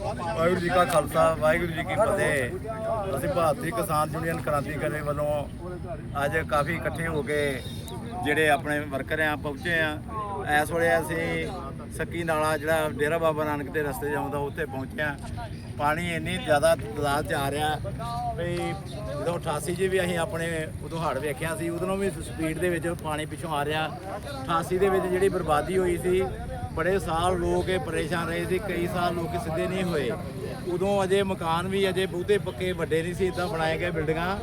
ਵਾਹਿਗੁਰੂ ਜੀ ਕਾ ਖਾਲਸਾ, ਵਾਹਿਗੁਰੂ ਜੀ ਕੀ ਫਤਿਹ। ਅਸੀਂ ਭਾਰਤੀ ਕਿਸਾਨ ਯੂਨੀਅਨ ਕ੍ਰਾਂਤੀਕਾਰੀ ਵੱਲੋਂ ਅੱਜ ਕਾਫੀ ਇਕੱਠੇ ਹੋ ਕੇ ਜਿਹੜੇ ਆਪਣੇ ਵਰਕਰ ਆ, ਪਹੁੰਚੇ ਆ। ਇਸ ਵੇਲੇ ਅਸੀਂ ਸੱਕੀ ਨਾਲਾ ਜਿਹੜਾ ਡੇਰਾ ਬਾਬਾ ਨਾਨਕ ਦੇ ਰਸਤੇ ਜਾਉਂਦਾ ਉੱਥੇ ਪਹੁੰਚੇ ਆ। ਪਾਣੀ ਇੰਨੀ ਜ਼ਿਆਦਾ ਤਦਾਦ ਚ ਆ ਰਿਹਾ ਵੀ ਜਦੋਂ 88 ਜੀ ਵੀ ਅਸੀਂ ਆਪਣੇ ਉਦੋਂ ਹੜ੍ਹ ਵੇਖਿਆ ਸੀ, ਉਦੋਂ ਵੀ ਸਪੀਡ ਦੇ ਵਿੱਚ ਪਾਣੀ ਪਿੱਛੋਂ ਆ ਰਿਹਾ। 88 ਦੇ ਵਿੱਚ ਜਿਹੜੀ ਬਰਬਾਦੀ ਹੋਈ ਸੀ ਬੜੇ ਸਾਲ ਲੋਕ ਇਹ ਪਰੇਸ਼ਾਨ ਰਹੇ ਸੀ, ਕਈ ਸਾਲ ਲੋਕ ਸਿੱਧੇ ਨਹੀਂ ਹੋਏ। ਉਦੋਂ ਅਜੇ ਮਕਾਨ ਵੀ ਅਜੇ ਬਹੁਤੇ ਪੱਕੇ ਵੱਡੇ ਨਹੀਂ ਸੀ ਇਦਾਂ ਬਣਾਏ ਗਏ ਬਿਲਡਿੰਗਾਂ।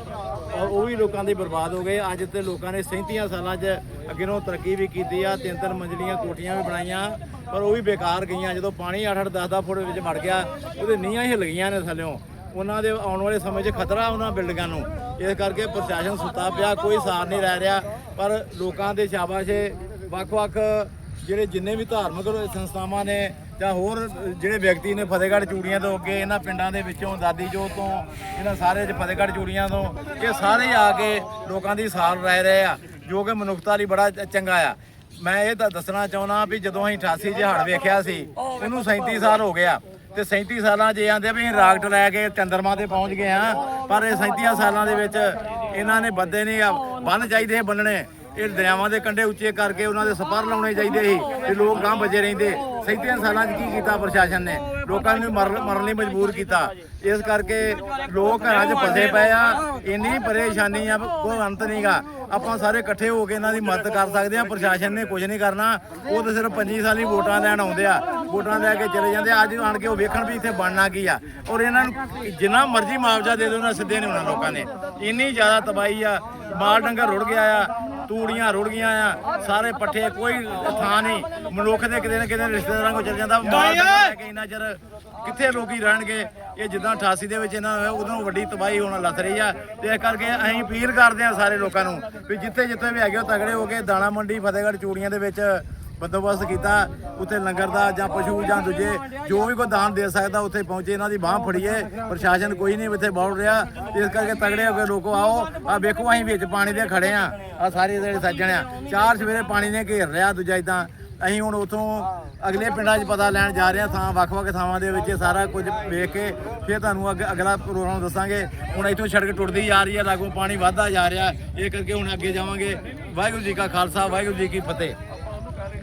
ਔਰ ਉਹ ਵੀ ਲੋਕਾਂ ਦੇ ਬਰਬਾਦ ਹੋ ਗਏ। ਅੱਜ ਤੇ ਲੋਕਾਂ ਨੇ 37 ਸਾਲਾਂ 'ਚ ਅੱਗੇ ਨੂੰ ਤਰੱਕੀ ਵੀ ਕੀਤੀ ਆ, ਤਿੰਨ ਤਿੰਨ ਮੰਜ਼ਲੀਆਂ ਕੋਠੀਆਂ ਵੀ ਬਣਾਈਆਂ, ਪਰ ਉਹ ਵੀ ਬੇਕਾਰ ਗਈਆਂ। ਜਦੋਂ ਪਾਣੀ 8-8 10-10 ਫੁੱਟ ਵਿੱਚ ਵੜ ਗਿਆ, ਉਹਦੇ ਨੀਹਾਂ ਹੀ ਹਿੱਲ ਗਈਆਂ ਨੇ ਥੱਲਿਓਂ। ਉਹਨਾਂ ਦੇ ਆਉਣ ਵਾਲੇ ਸਮੇਂ 'ਚ ਖਤਰਾ ਉਹਨਾਂ ਬਿਲਡਿੰਗਾਂ ਨੂੰ। ਇਸ ਕਰਕੇ ਪ੍ਰਸ਼ਾਸਨ ਸੁੱਤਾ ਪਿਆ, ਕੋਈ ਸਾਰ ਨਹੀਂ ਰਹਿ ਰਿਹਾ। ਪਰ ਲੋਕਾਂ ਦੇ ਸ਼ਾਬਾਸ਼ੇ ਵੱਖ-ਵੱਖ ਜਿਹੜੇ ਜਿੰਨੇ ਵੀ ਧਾਰਮਿਕ ਸੰਸਥਾਵਾਂ ਨੇ ਜਾਂ ਹੋਰ ਜਿਹੜੇ ਵਿਅਕਤੀ ਨੇ ਫਤਿਹਗੜ੍ਹ ਚੂੜੀਆਂ ਤੋਂ ਅੱਗੇ ਇਹਨਾਂ ਪਿੰਡਾਂ ਦੇ ਵਿੱਚੋਂ ਦਾਦੀ ਜੋ ਤੋਂ, ਇਹਨਾਂ ਸਾਰੇ ਚ ਫਤਿਹਗੜ੍ਹ ਚੂੜੀਆਂ ਤੋਂ, ਇਹ ਸਾਰੇ ਆ ਕੇ ਲੋਕਾਂ ਦੀ ਸਾਰ ਰਹਿ ਰਹੇ ਆ, ਜੋ ਕਿ ਮਨੁੱਖਤਾ ਲਈ ਬੜਾ ਚੰਗਾ ਆ। ਮੈਂ ਇਹ ਤਾਂ ਦੱਸਣਾ ਚਾਹੁੰਦਾ ਵੀ ਜਦੋਂ ਅਸੀਂ 88 ਜਹਾੜ ਵੇਖਿਆ ਸੀ, ਇਹਨੂੰ 37 ਸਾਲ ਹੋ ਗਿਆ। ਤੇ 37 ਸਾਲਾਂ 'ਚ ਇਹ ਆਂਦੇ ਵੀ ਅਸੀਂ ਰਾਕਟ ਲੈ ਕੇ ਚੰਦਰਮਾ ਤੇ ਪਹੁੰਚ ਗਏ ਹਾਂ, ਪਰ ਇਹ 37 ਸਾਲਾਂ ਦੇ ਵਿੱਚ ਇਹਨਾਂ ਨੇ ਬੱਦੇ ਨਹੀਂ ਆ, ਬੰਨ ਚਾਹੀਦੇ ਸੀ ਬੰਨਣੇ। ਇਹ ਦਰਿਆਵਾਂ ਦੇ ਕੰਢੇ ਉੱਚੇ ਕਰਕੇ ਉਹਨਾਂ ਦੇ ਸਪਰ ਲਾਉਣੇ ਚਾਹੀਦੇ ਸੀ ਤੇ ਲੋਕ ਗਾਂ ਬਚੇ ਰਹਿੰਦੇ। 37 ਸਾਲਾਂ 'ਚ ਕੀ ਕੀਤਾ ਪ੍ਰਸ਼ਾਸਨ ਨੇ? ਲੋਕਾਂ ਨੂੰ ਮਰਨ ਮਰਨ ਲਈ ਮਜਬੂਰ ਕੀਤਾ। ਇਸ ਕਰਕੇ ਲੋਕ ਘਰਾਂ 'ਚ ਫਸੇ ਪਏ ਆ। ਇੰਨੀ ਪਰੇਸ਼ਾਨੀ ਆ, ਕੋਈ ਅੰਤ ਨਹੀਂਗਾ ਆਪਾਂ ਸਾਰੇ ਇਕੱਠੇ ਹੋ ਕੇ ਇਹਨਾਂ ਦੀ ਮਦਦ ਕਰ ਸਕਦੇ ਆ। ਪ੍ਰਸ਼ਾਸਨ ਨੇ ਕੁਝ ਨਹੀਂ ਕਰਨਾ। ਉਹ ਤਾਂ ਸਿਰਫ 25 ਸਾਲੀ ਵੋਟਾਂ ਲੈਣ ਆਉਂਦੇ ਆ। ਵੋਟਾਂ ਲੈ ਕੇ ਚਲੇ ਜਾਂਦੇ ਆ। ਅੱਜ ਆਣ ਕੇ ਉਹ ਵੇਖਣ ਵੀ ਇੱਥੇ ਬਣਨਾ ਕੀ ਆ। ਔਰ ਇਹਨਾਂ ਨੂੰ ਜਿੰਨਾ ਮਰਜ਼ੀ ਮੁਆਵਜ਼ਾ ਦੇ ਦਿਓ ਨਾ ਸਿੱਧੇ ਨਹੀਂ ਹੋਣਾ ਲੋਕਾਂ ਨੇ। ਇੰਨੀ ਜ਼ਿਆਦਾ ਤਬਾਹੀ ਆ। ਮਾਲ ਡੰਗਰ ਰੁੜ ਗਿਆ ਆ। ਤੂੜੀਆਂ ਰੁੜ ਗਈਆਂ ਆ ਸਾਰੇ ਪੱਠੇ ਕੋਈ ਥਾਂ ਨਹੀਂ। ਮਨੁੱਖ ਦੇ ਕਿਤੇ ਨਾ ਕਿਤੇ ਰਿਸ਼ਤੇਦਾਰਾਂ ਕੋਲ ਚਲ ਜਾਂਦਾ। ਮਾਲ ਲੈ ਕੇ ਇੰਨਾ ਚਿਰ ਕਿੱਥੇ ਲੋਕੀ ਰਹਿਣਗੇ? ਇਹ ਜਿੱਦਾਂ 88 ਦੇ ਵਿੱਚ ਇਹਨਾਂ ਹੋਇਆ ਉਦੋਂ ਵੱਡੀ ਤਬਾਹੀ ਹੋਣ ਲੱਥ ਰਹੀ ਆ। ਤੇ ਇਸ ਕਰਕੇ ਅਸੀਂ ਅਪੀਲ ਕਰਦੇ ਆ ਸਾਰੇ ਲੋਕਾਂ ਨੂੰ ਵੀ ਜਿੱਥੇ ਜਿੱਥੇ ਵੀ ਹੈਗੇ ਤਗੜੇ ਹੋ ਕੇ ਦਾਣਾ ਮੰਡੀ ਫਤਿਹਗੜ੍ਹ ਚੂੜੀਆਂ ਦੇ ਵਿੱਚ ਬੰਦੋਬਸਤ ਕੀਤਾ, ਉੱਥੇ ਲੰਗਰ ਦਾ ਜਾਂ ਪਸ਼ੂ ਜਾਂ ਦੂਜੇ ਜੋ ਵੀ ਕੋਈ ਦਾਨ ਦੇ ਸਕਦਾ, ਉੱਥੇ ਪਹੁੰਚੇ, ਇਹਨਾਂ ਦੀ ਬਾਹ ਫੜੀਏ, ਪ੍ਰਸ਼ਾਸਨ ਕੋਈ ਨਹੀਂ ਇੱਥੇ ਬੋਲ ਰਿਹਾ। ਇਸ ਕਰਕੇ ਤਗੜੇ ਹੋ ਕੇ ਲੋਕੋ ਆਓ, ਆ ਵੇਖੋ ਅਸੀਂ ਵਿੱਚ ਪਾਣੀ ਦੇ ਖੜੇ ਆ ਆ ਸਾਰੇ ਜਿਹੜੇ ਸੱਜਣ ਆ। ਚਾਰ ਸਵੇਰੇ ਪਾਣੀ ਨੇ ਘੇਰ ਰਿਹਾ ਦੂਜਾ ਇਦਾਂ ਅਸੀਂ ਹੁਣ ਉਥੋਂ ਅਗਲੇ ਪਿੰਡਾਂ 'ਚ ਪਤਾ ਲੈਣ ਜਾ ਰਹੇ ਹਾਂ ਥਾਂ, ਵੱਖ-ਵੱਖ ਥਾਵਾਂ ਦੇ ਵਿੱਚ ਸਾਰਾ ਕੁਝ ਵੇਖ ਕੇ, ਫਿਰ ਤੁਹਾਨੂੰ ਅੱਗੇ, ਅਗਲਾ ਪ੍ਰੋਗਰਾਮ ਦੱਸਾਂਗੇ। ਹੁਣ ਇੱਥੋਂ ਸੜਕ ਟੁੱਟਦੀ ਜਾ ਰਹੀ ਹੈ, ਲਾਗੋਂ ਪਾਣੀ ਵੱਧਦਾ ਜਾ ਰਿਹਾ ਇਹ ਕਰਕੇ ਹੁਣ ਅੱਗੇ ਜਾਵਾਂਗੇ। ਵਾਹਿਗੁਰੂ ਜੀ ਕਾ ਖਾਲਸਾ, ਵਾਹਿਗੁਰੂ ਜੀ ਕੀ ਫਤਿਹ।